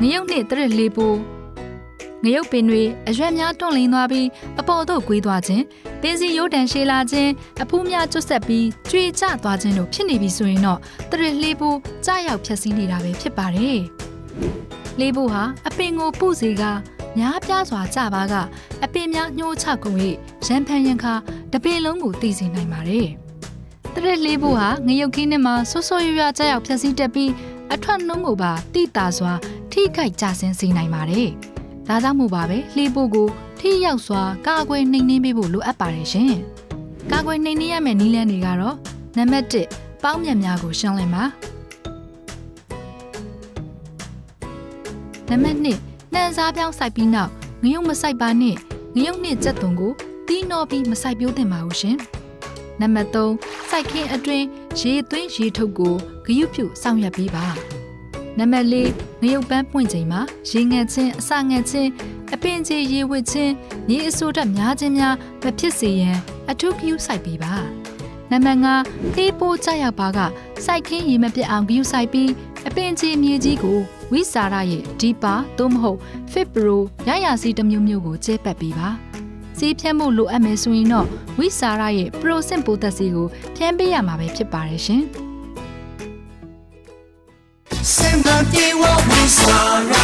ငရုတ်နှင့်တရက်လေးပူငရုတ်ပင်တွေအရွက်များတွန့်လင်းသွားပြီးအပေါ်သို့ကွေးသွားခြင်းပင်စီရိုးတန်ရှည်လာခြင်းအဖူးများကျွတ်ဆက်ပြီးကြွေကျသွားခြင်းတို့ဖြစ်နေပြီဆိုရင်တော့တရက်လေးပူကြားရောက်ဖြက်စီးနေတာပဲဖြစ်ပါတယ်လေးပူဟာအပင်ကိုပုစေကများပြားစွာကြပါကအပင်များညှိုးချကုန်၍ရန်ဖန်ရန်ခါတပင်လုံးကိုတည်စေနိုင်ပါတယ် တရက်လေးပူဟာငရုတ်ခင်းနဲ့မှာဆွဆွရွရွကြားရောက်ဖြက်စီးတက်ပြီးအထွက်နှုံးကိုပါတိတာစွာထိခိုက်ကြဆင်းစေနိုင်ပါတယ်။ဒါကြောင့်မို့ပါပဲလှေပို့ကိုထိရောက်စွာကာကွယ်နှိမ်နင်းပေးဖို့လိုအပ်ပါတယ်ရှင်။ကာကွယ်နှိမ်နင်းရမယ့်နည်းလမ်းတွေကတော့နံပါတ်1ပေါင်းမြတ်များကိုရှင်းလင်းပါ။နံပါတ်2နှံစားပြောင်းစိုက်ပြီးနောက်ငရုတ်မစိုက်ပါနဲ့ငရုတ်နဲ့ကြက်သွန်ကိုတီးနှောပြီးမစိုက်ပြိုးသင့်ပါဘူးရှင်။ နံပါတ်3စိုက်ခင်းအတွင်းရေသွင်းရေထုတ်ကိုဂရုပြုစောင့်ရပေးပါ။နံပါတ်4ငရုတ်ပန်းပွင့်ချိန်မှာရေငတ်ခြင်းအစငတ်ခြင်းအပင်ကြီးရေဝစ်ခြင်းမြေအဆိုးတက်များခြင်းများမဖြစ်စေရန်အထူးဂရုစိုက်ပေးပါနံပါတ်5သေးပိုးကြရောက်ပါကစိုက်ခင်းရေမပြတ်အောင်ဂရုစိုက်ပြီးအပင်ကြီးမြေကြီးကိုဝိစာရရဲ့ဒီပါသို့မဟုတ် fit pro ရရစီတစ်မျိုးမျိုးကိုကျဲပတ်ပေးပါ စီးဖြတ်မှုလိုအပ်မယ်ဆိုရင်တော့ဝိစာရရဲ့ pro စင်ပိုသက်စီကိုဖြန်းပေးရမှာပဲဖြစ်ပါတယ်ရှင် Send the day what we saw.